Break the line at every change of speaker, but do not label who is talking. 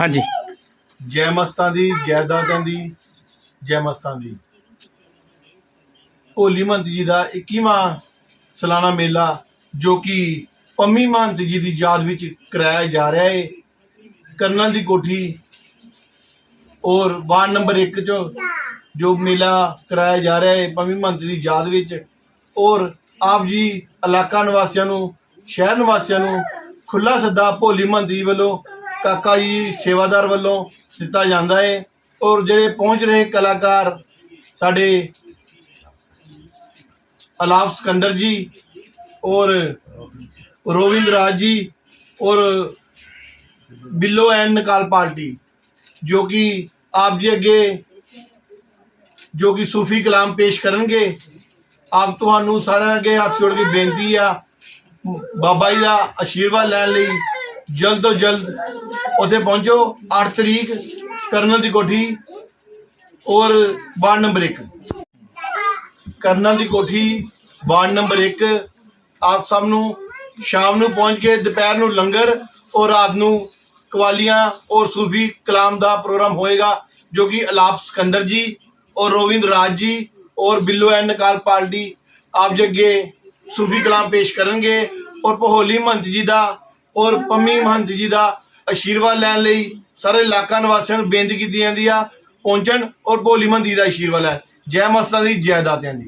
ਹਾਂਜੀ।
ਜੈ ਮਸਤਾਂ ਦੀ ਜੈਦਾਦਾਂ ਦੀ, ਜੈ ਮਸਤਾਂ ਦੀ। ਭੋਲੀ ਮਹੰਤ ਜੀ ਦਾ 21ਵਾਂ ਸਾਲਾਨਾ ਮੇਲਾ, ਜੋ ਕਿ ਪੰਮੀ ਮਹੰਤ ਜੀ ਦੀ ਯਾਦ ਵਿੱਚ ਕਰਾਇਆ ਜਾ ਰਿਹਾ ਹੈ ਕਰਨਲ ਦੀ ਕੋਠੀ ਔਰ ਵਾਰਡ ਨੰਬਰ 1 ਚ ਜੋ ਮੇਲਾ ਕਰਾਇਆ ਜਾ ਰਿਹਾ ਹੈ ਪੰਮੀ ਮਹੰਤ ਦੀ ਯਾਦ ਵਿੱਚ। ਔਰ ਆਪ ਜੀ ਇਲਾਕਾ ਨਿਵਾਸੀਆਂ ਨੂੰ, ਸ਼ਹਿਰ ਨਿਵਾਸੀਆਂ ਨੂੰ ਖੁੱਲਾ ਸੱਦਾ ਭੋਲੀ ਮਹੰਤ ਜੀ ਵੱਲੋਂ ਕਾਕਾ ਜੀ ਸੇਵਾਦਾਰ ਵੱਲੋਂ ਦਿੱਤਾ ਜਾਂਦਾ ਹੈ ਔਰ ਜਿਹੜੇ ਪਹੁੰਚ ਰਹੇ ਕਲਾਕਾਰ ਸਾਡੇ ਅਲਾਪ ਸਿਕੰਦਰ ਜੀ ਔਰ ਰੋਵਿੰਦ ਰਾਜ ਜੀ ਔਰ ਬਿੱਲੋ ਐਂਡ ਨਕਾਲ ਪਾਰਟੀ, ਜੋ ਕਿ ਆਪ ਜੀ ਅੱਗੇ, ਜੋ ਕਿ ਸੂਫੀ ਕਲਾਮ ਪੇਸ਼ ਕਰਨਗੇ। ਆਪ ਤੁਹਾਨੂੰ ਸਾਰਿਆਂ ਅੱਗੇ ਹੱਥ ਜੋੜ ਕੇ ਬੇਨਤੀ ਆ, ਬਾਬਾ ਜੀ ਦਾ ਆਸ਼ੀਰਵਾਦ ਲੈਣ ਲਈ ਜਲਦ ਤੋਂ ਜਲਦ ਉੱਥੇ ਪਹੁੰਚੋ 8 ਤਰੀਕ, ਕਰਨਲ ਦੀ ਕੋਠੀ ਔਰ ਵਾਰਡ ਨੰਬਰ 1 ਕਰਨਲ ਦੀ ਕੋਠੀ, ਵਾਰਡ ਨੰਬਰ 1 ਆਪ ਸਭ ਨੂੰ ਸ਼ਾਮ ਨੂੰ ਪਹੁੰਚ ਕੇ, ਦੁਪਹਿਰ ਨੂੰ ਲੰਗਰ ਔਰ ਰਾਤ ਨੂੰ ਕਵਾਲੀਆਂ ਔਰ ਸੂਫੀ ਕਲਾਮ ਦਾ ਪ੍ਰੋਗਰਾਮ ਹੋਏਗਾ, ਜੋ ਕਿ ਅਲਾਪ ਸਿਕੰਦਰ ਜੀ ਔਰ ਰੋਵਿੰਦ ਰਾਜ ਜੀ ਔਰ ਬਿੱਲੋ ਐਨ ਨਕਾਲ ਪਾਰਟੀ ਆਪ ਜੀ ਅੱਗੇ ਸੂਫੀ ਕਲਾਮ ਪੇਸ਼ ਕਰਨਗੇ ਔਰ ਪਹੋਲੀ ਮਹੰਤ ਜੀ ਦਾ ਔਰ ਪੰਮੀ ਮਹੰਤ ਜੀ ਦਾ ਆਸ਼ੀਰਵਾਦ ਲੈਣ ਲਈ ਸਾਰੇ ਇਲਾਕਾ ਨਿਵਾਸੀਆਂ ਨੂੰ ਬੇਨਤੀ ਕੀਤੀ ਜਾਂਦੀ ਆ, ਪਹੁੰਚਣ ਔਰ ਭੋਲੀ ਮੰਦੀ ਦਾ ਆਸ਼ੀਰਵਾਦ ਲੈਣ। ਜੈ ਮਸਤਾਂ ਦੀ, ਜੈ ਦਾਤਿਆਂ ਦੀ।